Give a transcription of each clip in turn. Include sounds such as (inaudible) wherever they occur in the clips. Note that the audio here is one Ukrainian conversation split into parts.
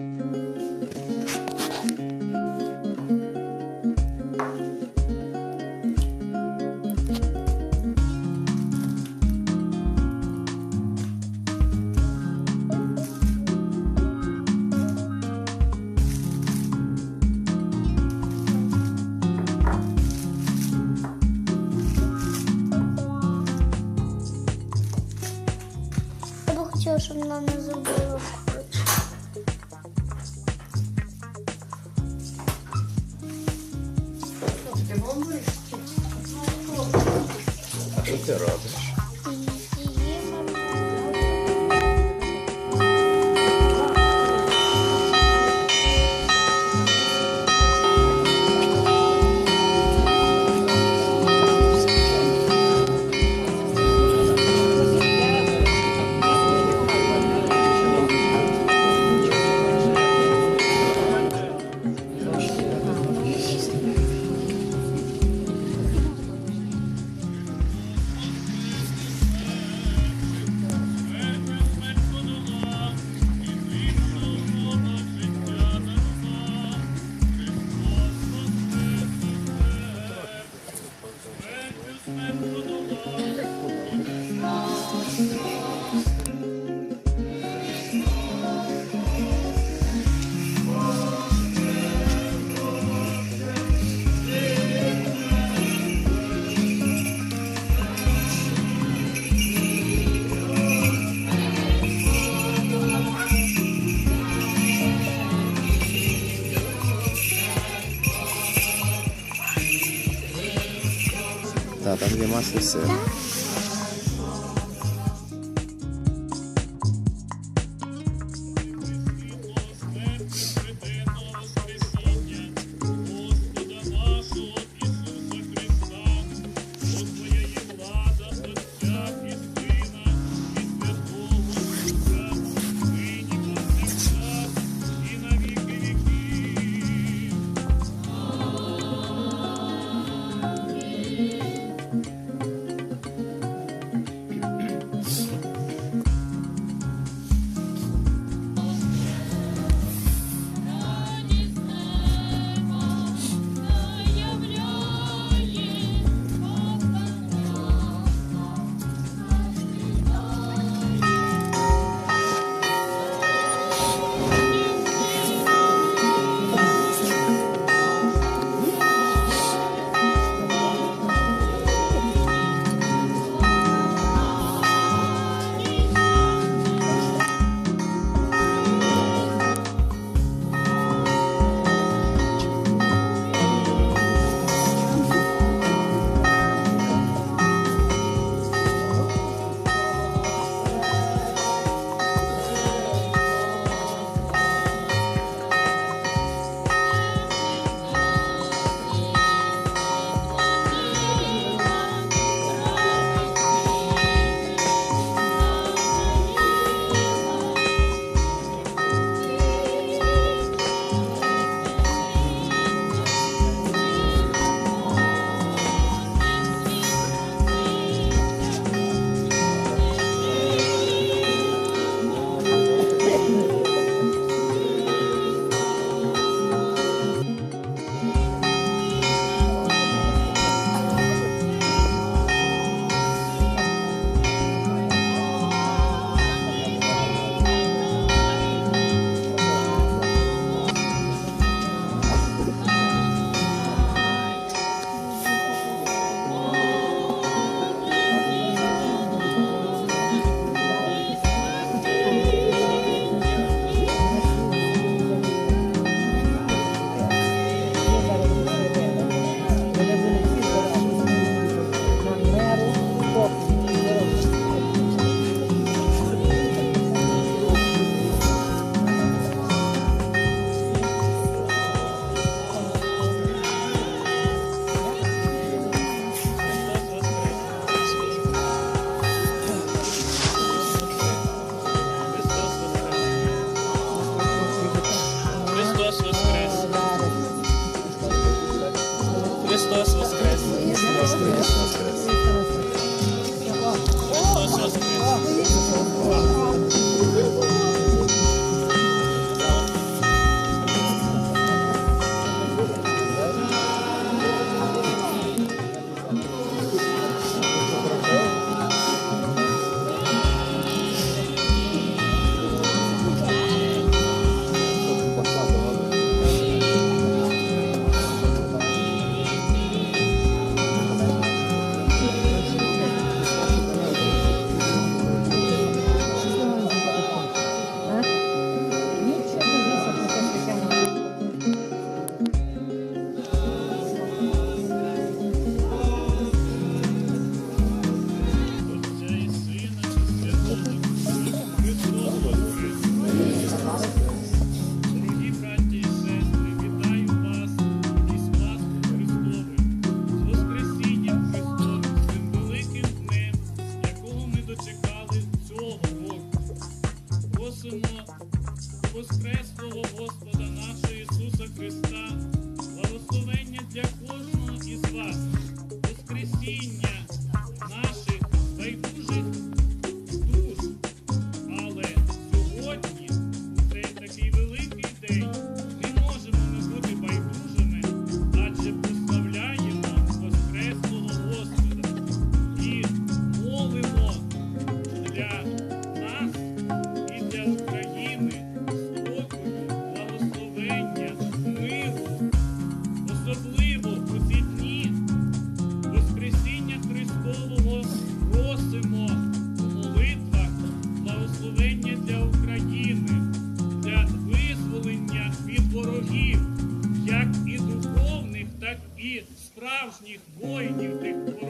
Я би хотіла, щоб вона не зробила круч. Що が当たってます。Слово Господа нашого Ісуса Христа, благословення для кожного із вас, Воскресіння. Thank you.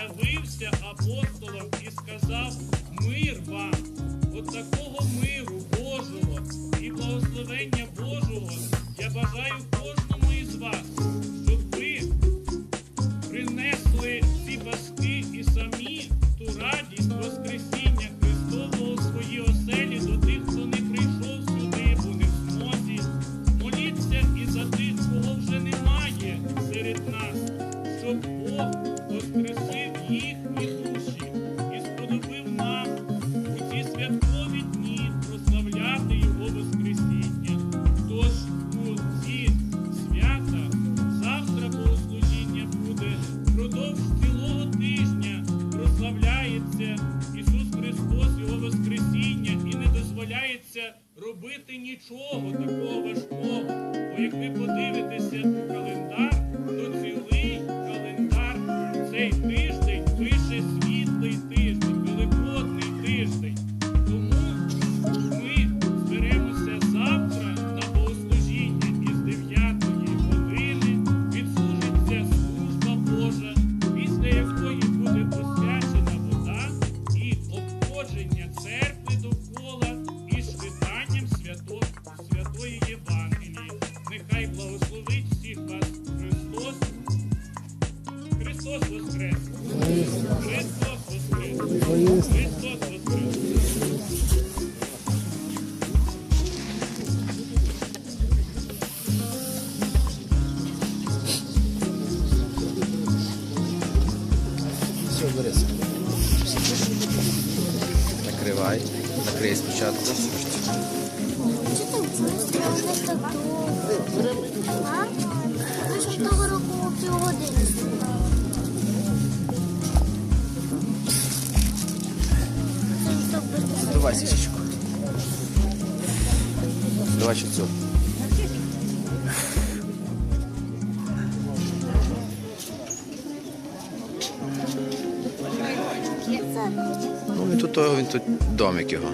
явився апостолом. робити нічого такого важкого, бо як ви подивитеся у календар. Окей, спочатку. Давай січечку. Давай ще цю. того він тут домик його.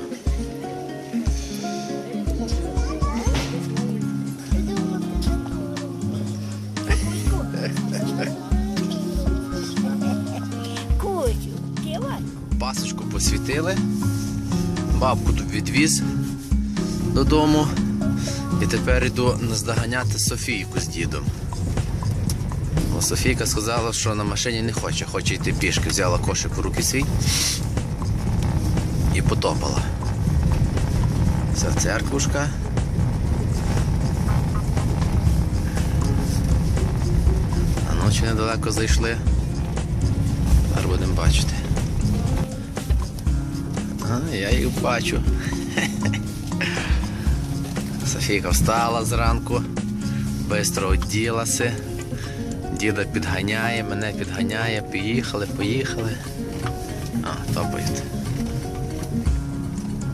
Пасочку посвітили, бабку тут відвіз додому. І тепер йду наздоганяти Софійку з дідом. Софійка сказала, що на машині не хоче, хоче йти пішки. Взяла кошик у руки свій і потопала. Вся церквушка. А ну, ночі недалеко зайшли. Зараз будемо бачити. А, я їх бачу. (laughs) Софійка встала зранку, швидко оділася. Діда підганяє, мене підганяє, поїхали, поїхали. А, топають.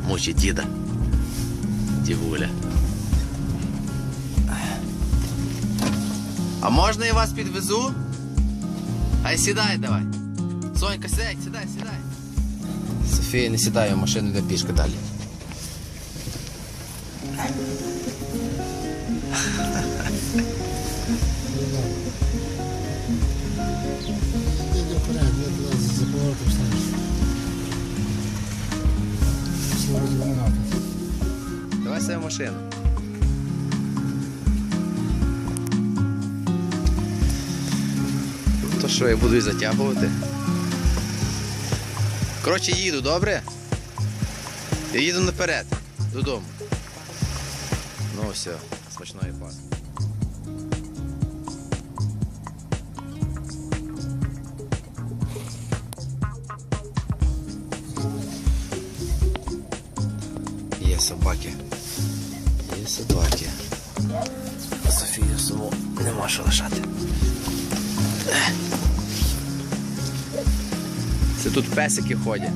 mucitida de ДИВУЛЯ. А можно я вас подвезу? Ай, седай, давай. Сонька, седай, седай, седай. София, не сідає в машину, йде пішки далі. вроді вони. Давай себе машину. То що, я буду і затягувати? Коротше, їду, добре? Я їду наперед, додому. Ну все, смачної паски. Собаки. Є собаки. А Софію саму не можу лишати. Це тут песики ходять.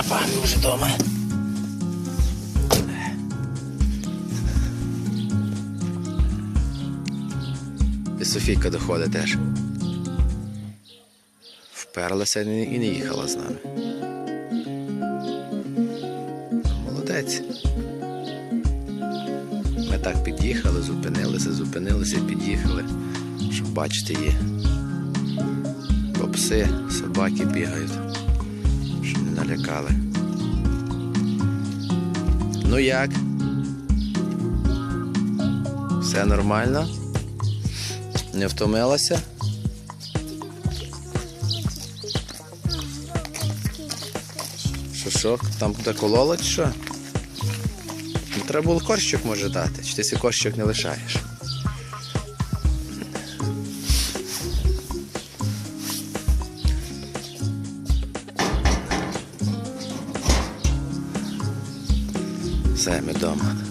Опа, ми вже вдома. Софійка доходить теж. Вперлася і не- їхала з нами. Молодець. Ми так під'їхали, зупинилися, зупинилися, під'їхали, щоб бачити її. Бо пси, собаки бігають, щоб не налякали. Ну як? Все нормально? Не втомилася? Що що? Там де колола чи що? Ну, треба було корщик може дати. Чи ти цей корщик не лишаєш? Все, ми вдома.